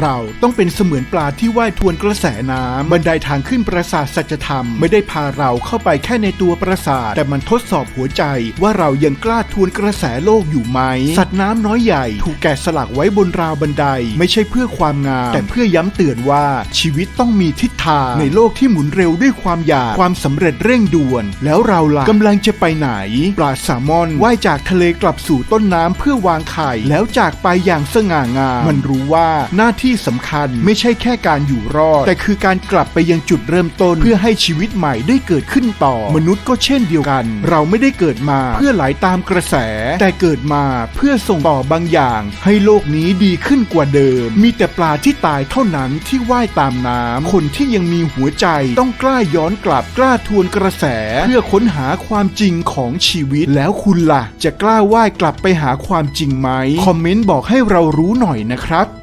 เราต้องเป็นเสมือนปลาที่ว่ายทวนกระแสน้ำบันไดทางขึ้นปราสาทสัจธรรม ไม่ได้พาเราเข้าไปแค่ในตัวปราสาท แต่มันทดสอบหัวใจว่าเรายังกล้าทวนกระแสโลกอยู่ไหม สัตว์น้ำน้อยใหญ่ ถูกแกะสลักไว้บนราวบันได ไม่ใช่เพื่อความงาม แต่เพื่อย้ำเตือนว่าชีวิตต้องมีทิศทาง ในโลกที่หมุนเร็วด้วยความอยากความสำเร็จเร่งด่วน แล้วเราล่ะกำลังจะไปไหน ปลาแซลมอนว่ายจากทะเลกลับสู่ต้นน้ำเพื่อวางไข่แล้วจากไปอย่างสง่างามมันรู้ว่าหน้าที่สำคัญไม่ใช่แค่การอยู่รอด แต่คือการกลับไปยังจุดเริ่มต้น เพื่อให้ชีวิตใหม่ได้เกิดขึ้นต่อ มนุษย์ก็เช่นเดียวกัน เราไม่ได้เกิดมาเพื่อไหลตามกระแส แต่เกิดมาเพื่อส่งต่อบางอย่าง ให้โลกนี้ดีขึ้นกว่าเดิม มีแต่ปลาที่ตายเท่านั้นที่ว่ายตามน้ำคนที่ยังมีหัวใจต้องกล้าย้อนกลับกล้าทวนกระแส เพื่อค้นหาความจริงของชีวิตแล้วคุณล่ะ จะกล้าว่ายกลับไปหาความจริงไหมคอมเมนต์บอกให้เรารู้หน่อยนะครับ